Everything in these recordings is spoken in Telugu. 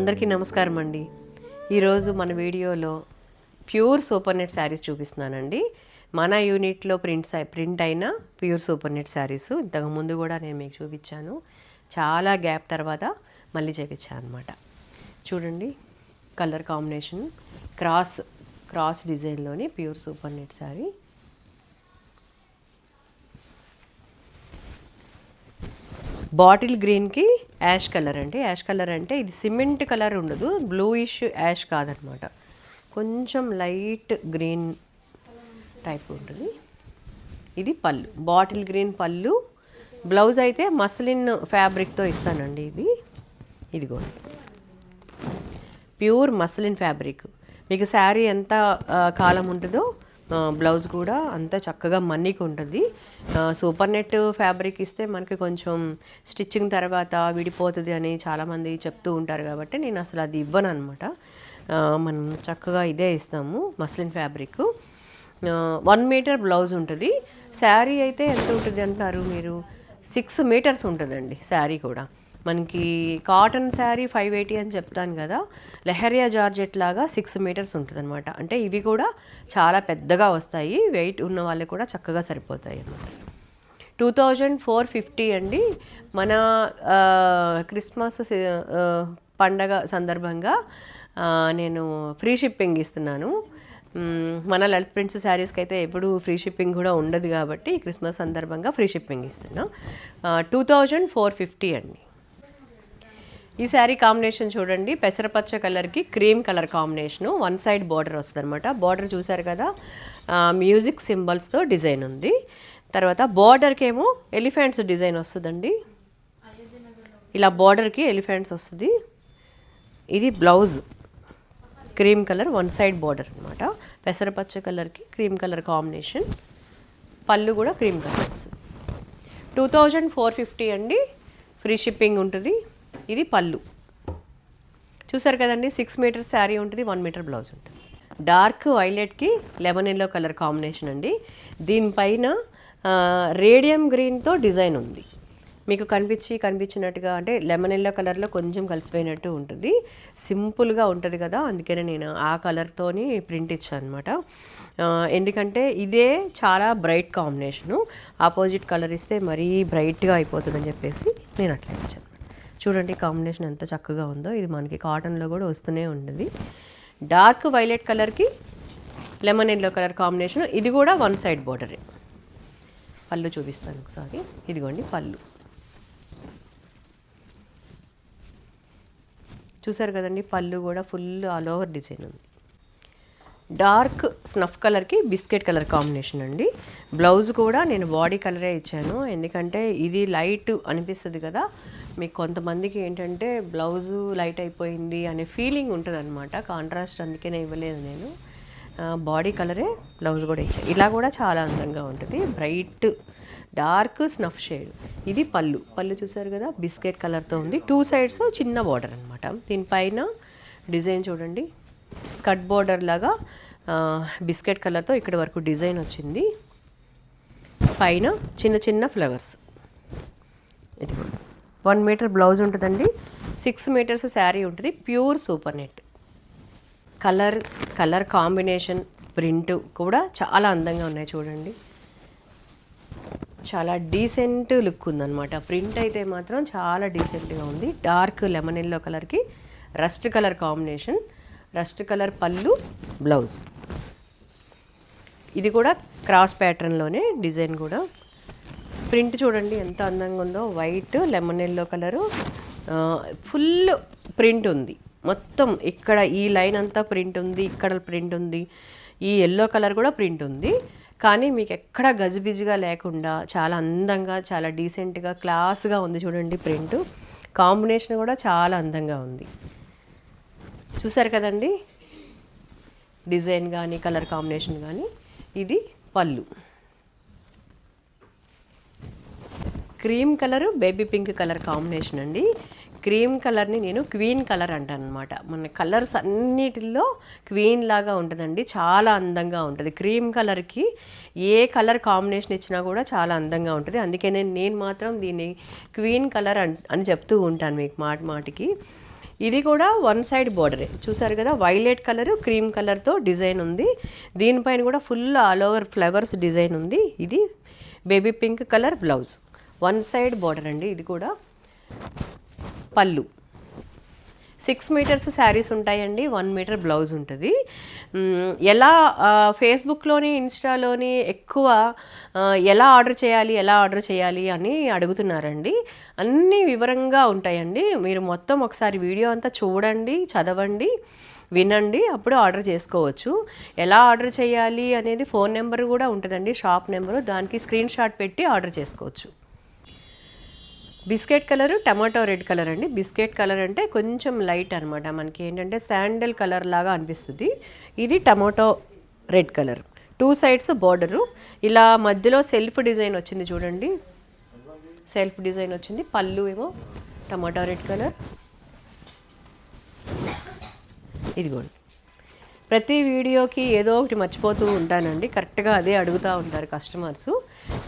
అందరికీ నమస్కారం అండి. ఈరోజు మన వీడియోలో ప్యూర్ సూపర్ నెట్ శారీస్ చూపిస్తున్నానండి. మన యూనిట్లో ప్రింట్ ప్రింట్ అయిన ప్యూర్ సూపర్ నెట్ శారీస్. ఇంతకు ముందు కూడా నేను మీకు చూపించాను. చాలా గ్యాప్ తర్వాత మళ్ళీ చూపించాను అనమాట చూడండి colour combination cross cross డిజైన్లోని pure super net saree. Bottle గ్రీన్కి యాష్ కలర్ అండి. యాష్ కలర్ అంటే ఇది సిమెంట్ కలర్ ఉండదు. బ్లూయిష్ యాష్ కాదనమాట. కొంచెం లైట్ గ్రీన్ టైప్ ఉంటుంది. ఇది పళ్ళు. బాటిల్ గ్రీన్ పళ్ళు. బ్లౌజ్ అయితే మస్లిన్ ఫ్యాబ్రిక్తో ఇస్తానండి ఇది. ఇదిగో ప్యూర్ మస్లిన్ ఫ్యాబ్రిక్. మీకు శారీ ఎంత కాలం ఉంటుందో బ్లౌజ్ కూడా అంత చక్కగా మన్నికి ఉంటుంది. సూపర్ నెట్ ఫ్యాబ్రిక్ ఇస్తే మనకి కొంచెం స్టిచ్చింగ్ తర్వాత విడిపోతుంది అని చాలామంది చెప్తూ ఉంటారు కాబట్టి నేను అసలు అది ఇవ్వను అనమాట మనం చక్కగా ఇదే ఇస్తాము muslin fabric. One metre blouse ఉంటుంది. శారీ అయితే ఎంత ఉంటుంది అంటారు మీరు? సిక్స్ మీటర్స్ ఉంటుందండి శారీ కూడా. మనకి కాటన్ శారీ ఫైవ్ ఎయిటీ అని చెప్తాను కదా లెహరియా జార్జెట్ లాగా సిక్స్ మీటర్స్ ఉంటుంది అనమాట అంటే ఇవి కూడా చాలా పెద్దగా వస్తాయి వెయిట్ ఉన్న వాళ్ళకి కూడా చక్కగా సరిపోతాయి అన్నమాట. టూ థౌజండ్ ఫోర్ ఫిఫ్టీ అండి. మన క్రిస్మస్ పండగ సందర్భంగా నేను ఫ్రీ షిప్పింగ్ ఇస్తున్నాను. మన లలిత్ ప్రింట్స్ శారీస్కి అయితే ఎప్పుడు ఫ్రీ షిప్పింగ్ కూడా ఉండదు కాబట్టి క్రిస్మస్ సందర్భంగా ఫ్రీ షిప్పింగ్ ఇస్తున్నాం. టూ థౌజండ్ ఫోర్ ఫిఫ్టీ అండి. ఈ శారీ కాంబినేషన్ చూడండి. పెసరపచ్చ కలర్కి cream colour combination. One side border వస్తుంది అనమాట బార్డర్ చూసారు కదా? మ్యూజిక్ సింబల్స్తో డిజైన్ ఉంది. తర్వాత బార్డర్కి ఏమో ఎలిఫెంట్స్ డిజైన్ వస్తుందండి. ఇలా బార్డర్కి ఎలిఫెంట్స్ వస్తుంది. ఇది blouse. Cream colour one side border అనమాట పెసరపచ్చ కలర్కి క్రీమ్ కలర్ కాంబినేషన్. పళ్ళు కూడా క్రీమ్ కలర్ వస్తుంది. టూ థౌజండ్ ఫోర్ ఫిఫ్టీ అండి. ఫ్రీ షిప్పింగ్ ఉంటుంది. ఇది పళ్ళు. చూసారు కదండి సిక్స్ మీటర్ శారీ ఉంటుంది వన్ మీటర్ బ్లౌజ్ ఉంటుంది. డార్క్ వైలెట్కి లెమన్ ఎల్లో కలర్ కాంబినేషన్ అండి. దీనిపైన రేడియం గ్రీన్తో డిజైన్ ఉంది. మీకు కనిపించి కనిపించినట్టుగా అంటే లెమన్ ఎల్లో కలర్లో కొంచెం కలిసిపోయినట్టు ఉంటుంది. సింపుల్గా ఉంటుంది కదా అందుకనే నేను ఆ కలర్తోని ప్రింట్ ఇచ్చాను అనమాట ఎందుకంటే ఇదే చాలా బ్రైట్ కాంబినేషను ఆపోజిట్ కలర్ ఇస్తే మరీ బ్రైట్గా అయిపోతుందని చెప్పేసి నేను అట్లా ఇచ్చాను. చూడండి కాంబినేషన్ ఎంత చక్కగా ఉందో. ఇది మనకి కాటన్లో కూడా వస్తూనే ఉంటుంది. డార్క్ వైలెట్ కలర్కి లెమన్ ఎల్లో కలర్ కాంబినేషన్. ఇది కూడా వన్ సైడ్ బోర్డరే. పళ్ళు చూపిస్తాను ఒకసారి. ఇదిగోండి పళ్ళు. చూసారు కదండి పళ్ళు కూడా ఫుల్ ఆల్ ఓవర్ డిజైన్ ఉంది. డార్క్ స్నఫ్ కలర్కి బిస్కెట్ కలర్ కాంబినేషన్ అండి. బ్లౌజ్ కూడా నేను బాడీ కలరే ఇచ్చాను. ఎందుకంటే ఇది లైట్ అనిపిస్తుంది కదా మీకు కొంతమందికి ఏంటంటే బ్లౌజు లైట్ అయిపోయింది అనే ఫీలింగ్ ఉంటుంది అనమాట కాంట్రాస్ట్ అందుకనే ఇవ్వలేదు నేను. బాడీ కలరే బ్లౌజ్ కూడా ఇచ్చాను. ఇలా కూడా చాలా అందంగా ఉంటుంది. Bright dark snuff shade. ఇది పళ్ళు. పళ్ళు చూసారు కదా? బిస్కెట్ కలర్తో ఉంది. టూ సైడ్స్ చిన్న బార్డర్ అనమాట దీనిపైన డిజైన్ చూడండి. స్కట్ బార్డర్ లాగా బిస్కెట్ కలర్తో ఇక్కడ వరకు డిజైన్ వచ్చింది. పైన చిన్న చిన్న ఫ్లవర్స్. ఇది వన్ మీటర్ బ్లౌజ్ ఉంటుందండి. సిక్స్ మీటర్స్ శారీ ఉంటుంది. Pure super net. Colour colour combination print కూడా చాలా అందంగా ఉన్నాయి చూడండి. చాలా డీసెంట్ లుక్ ఉందన్నమాట. ప్రింట్ అయితే మాత్రం చాలా డీసెంట్గా ఉంది. డార్క్ లెమన్ ఎల్లో కలర్కి rust colour combination rust colour pallu blouse. ఇది కూడా క్రాస్ ప్యాటర్న్లోనే డిజైన్ కూడా. ప్రింట్ చూడండి ఎంత అందంగా ఉందో. White lemon yellow colour full print ఉంది. మొత్తం ఇక్కడ ఈ లైన్ అంతా ప్రింట్ ఉంది ఇక్కడ ప్రింట్ ఉంది. ఈ ఎల్లో కలర్ కూడా ప్రింట్ ఉంది. కానీ మీకు ఎక్కడ గజిబిజిగా లేకుండా చాలా అందంగా చాలా డీసెంట్గా క్లాస్గా ఉంది చూడండి ప్రింట్ కాంబినేషన్ కూడా చాలా అందంగా ఉంది. చూసారు కదండి? డిజైన్ కానీ కలర్ కాంబినేషన్ కానీ ఇది పళ్ళు. Cream colour baby pink colour combination అండి. క్రీమ్ కలర్ని నేను క్వీన్ కలర్ అంటాను అనమాట మన కలర్స్ అన్నిటిలో క్వీన్ లాగా ఉంటుందండి. చాలా అందంగా ఉంటుంది. క్రీమ్ కలర్కి ఏ కలర్ కాంబినేషన్ ఇచ్చినా కూడా చాలా అందంగా ఉంటుంది. అందుకనే నేను మాత్రం దీన్ని క్వీన్ కలర్ అన్ అని చెప్తూ ఉంటాను మీకు మాట మాటికి. ఇది కూడా వన్ సైడ్ బోర్డరే. చూసారు కదా? వైలెట్ కలర్ క్రీమ్ కలర్తో డిజైన్ ఉంది. దీనిపైన కూడా full all over flowers design ఉంది. ఇది baby pink colour blouse. One side border అండి ఇది కూడా పళ్ళు. సిక్స్ మీటర్స్ శారీస్ ఉంటాయండి వన్ మీటర్ బ్లౌజ్ ఉంటుంది. ఎలా ఫేస్బుక్లోని ఇన్స్టాలోని ఎక్కువ ఎలా ఆర్డర్ చేయాలి ఎలా ఆర్డర్ చేయాలి అని అడుగుతున్నారండి. అన్నీ వివరంగా ఉంటాయండి. మీరు మొత్తం ఒకసారి వీడియో అంతా చూడండి చదవండి వినండి అప్పుడు ఆర్డర్ చేసుకోవచ్చు. ఎలా ఆర్డర్ చేయాలి అనేది ఫోన్ నెంబర్ కూడా ఉంటుందండి షాప్ నెంబరు. దానికి స్క్రీన్ షాట్ పెట్టి ఆర్డర్ చేసుకోవచ్చు. Biscuit colour tomato red colour అండి. బిస్కెట్ కలర్ అంటే కొంచెం లైట్ అనమాట మనకి ఏంటంటే శాండల్ కలర్ లాగా అనిపిస్తుంది. ఇది tomato red colour. Two sides border. ఇలా మధ్యలో సెల్ఫ్ డిజైన్ వచ్చింది చూడండి. సెల్ఫ్ డిజైన్ వచ్చింది. పళ్ళు ఏమో టమాటో రెడ్ కలర్. ఇదిగోండి. ప్రతి వీడియోకి ఏదో ఒకటి మర్చిపోతూ ఉంటానండి. కరెక్ట్గా అదే అడుగుతూ ఉంటారు కస్టమర్స్.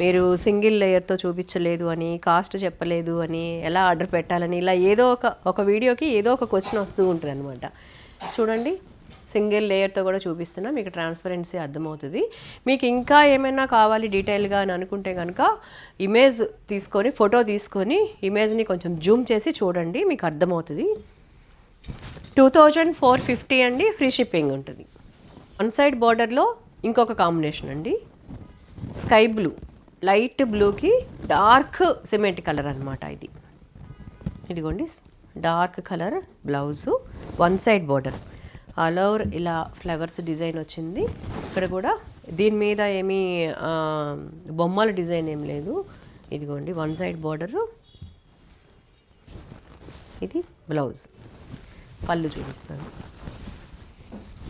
మీరు సింగిల్ లేయర్తో చూపించలేదు అని కాస్ట్ చెప్పలేదు అని ఎలా ఆర్డర్ పెట్టాలని ఇలా ఏదో ఒక ఒక వీడియోకి ఏదో ఒక క్వశ్చన్ వస్తూ ఉంటుంది అనమాట చూడండి సింగిల్ లేయర్తో కూడా చూపిస్తున్నా మీకు ట్రాన్స్పరెన్సీ అర్థమవుతుంది. మీకు ఇంకా ఏమైనా కావాలి డీటెయిల్గా అని అనుకుంటే కనుక ఇమేజ్ తీసుకొని ఫోటో తీసుకొని ఇమేజ్ని కొంచెం జూమ్ చేసి చూడండి మీకు అర్థమవుతుంది. టూ థౌజండ్ ఫోర్ ఫిఫ్టీ అండి ఫ్రీ షిప్పింగ్ ఉంటుంది. వన్ సైడ్ బార్డర్లో ఇంకొక కాంబినేషన్ అండి. స్కై బ్లూ లైట్ బ్లూకి డార్క్ సిమెంట్ కలర్ అనమాట ఇది. ఇదిగోండి dark colour blouse one side border. All over ఇలా ఫ్లవర్స్ డిజైన్ వచ్చింది. ఇక్కడ కూడా దీని మీద ఏమీ బొమ్మల డిజైన్ ఏం లేదు. ఇదిగోండి వన్ సైడ్ బార్డరు. ఇది బ్లౌజ్. పళ్ళు చూపిస్తాను.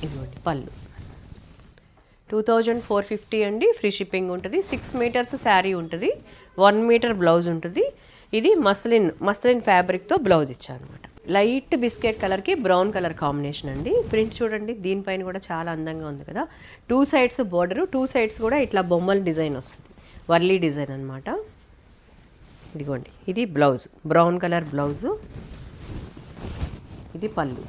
ఇదిగోండి పళ్ళు. టూ థౌజండ్ ఫోర్ ఫిఫ్టీ అండి ఫ్రీ షిప్పింగ్ ఉంటుంది. సిక్స్ మీటర్స్ శారీ ఉంటుంది. వన్ మీటర్ బ్లౌజ్ ఉంటుంది. ఇది మస్లిన్ మస్లిన్ ఫ్యాబ్రిక్తో బ్లౌజ్ ఇచ్చాను అనమాట లైట్ బిస్కెట్ కలర్కి బ్రౌన్ కలర్ కాంబినేషన్ అండి. ప్రింట్ చూడండి దీనిపైన కూడా చాలా అందంగా ఉంది కదా. Two sides border two sides కూడా ఇట్లా బొమ్మల డిజైన్ వస్తుంది. వర్లీ డిజైన్ అనమాట ఇదిగోండి ఇది బ్లౌజ్ బ్రౌన్ కలర్ బ్లౌజు ఇది పళ్ళు.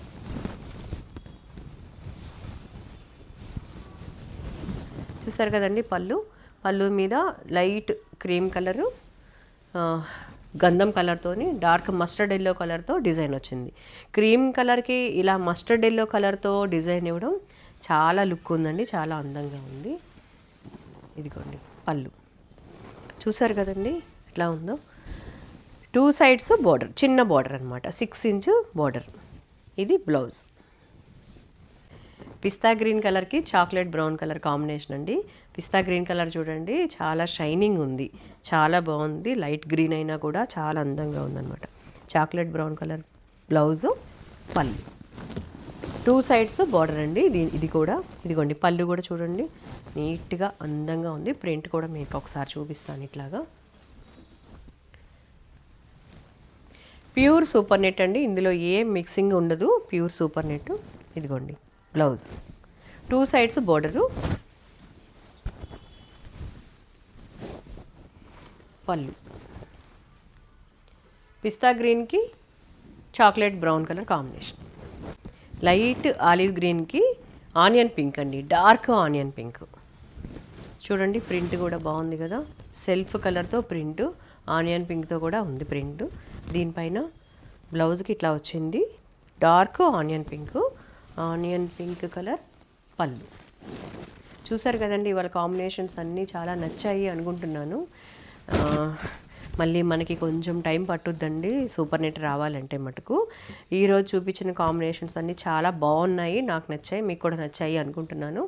చూస్తారు కదండి పళ్ళు? పళ్ళు మీద లైట్ క్రీమ్ కలరు గంధం కలర్తోని డార్క్ మస్టర్డ్ ఎల్లో కలర్తో డిజైన్ వచ్చింది. క్రీమ్ కలర్కి ఇలా మస్టర్డ్ ఎల్లో కలర్తో డిజైన్ ఇవ్వడం చాలా లుక్ ఉందండి చాలా అందంగా ఉంది. ఇదిగోండి పళ్ళు. చూసారు కదండి ఎట్లా ఉందో? టూ సైడ్స్ బార్డర్ చిన్న బార్డర్ అనమాట సిక్స్ ఇంచ్ బార్డర్. ఇది బ్లౌజ్. పిస్తా గ్రీన్ కలర్కి చాక్లెట్ బ్రౌన్ కలర్ కాంబినేషన్ అండి. పిస్తా గ్రీన్ కలర్ చూడండి చాలా షైనింగ్ ఉంది. చాలా బాగుంది. లైట్ గ్రీన్ అయినా కూడా చాలా అందంగా ఉందన్నమాట. చాక్లెట్ బ్రౌన్ కలర్ బ్లౌజు పళ్ళు. టూ సైడ్స్ బార్డర్ అండి. ఇది ఇది కూడా ఇదిగోండి పళ్ళు కూడా చూడండి. నీట్గా అందంగా ఉంది. ప్రింట్ కూడా మీకు ఒకసారి చూపిస్తాను ఇట్లాగా. ప్యూర్ సూపర్ నెట్ అండి. ఇందులో ఏ మిక్సింగ్ ఉండదు. Pure super net. ఇదిగోండి. బ్లౌజ్ టూ సైడ్స్ బోర్డరు పళ్ళు. పిస్తా గ్రీన్కి chocolate brown colour combination. Light olive గ్రీన్కి ఆనియన్ పింక్ అండి. Dark onion pink. చూడండి ప్రింట్ కూడా బాగుంది కదా. సెల్ఫ్ కలర్తో ప్రింట్. ఆనియన్ పింక్తో కూడా ఉంది ప్రింట్. దీనిపైన బ్లౌజ్కి ఇట్లా వచ్చింది. Dark onion pink. Onion pink colour పళ్ళు. చూసారు కదండి ఇవాళ కాంబినేషన్స్ అన్నీ చాలా నచ్చాయి అనుకుంటున్నాను. మళ్ళీ మనకి కొంచెం టైం పట్టుద్దండి. సూపర్ నెట్ రావాలంటే మటుకు. ఈరోజు చూపించిన కాంబినేషన్స్ అన్నీ చాలా బాగున్నాయి. నాకు నచ్చాయి మీకు కూడా నచ్చాయి అనుకుంటున్నాను.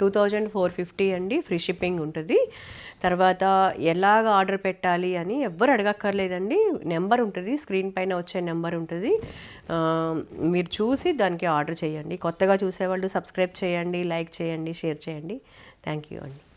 టూ థౌజండ్ ఫోర్ ఫిఫ్టీ అండి ఫ్రీ షిప్పింగ్ ఉంటుంది. తర్వాత ఎలాగ ఆర్డర్ పెట్టాలి అని ఎవ్వరు అడగక్కర్లేదండి. నెంబర్ ఉంటుంది స్క్రీన్ పైన వచ్చే నెంబర్ ఉంటుంది. మీరు చూసి దానికి ఆర్డర్ చేయండి. కొత్తగా చూసేవాళ్ళు సబ్స్క్రైబ్ చేయండి లైక్ చేయండి షేర్ చేయండి. థ్యాంక్ యూ అండి.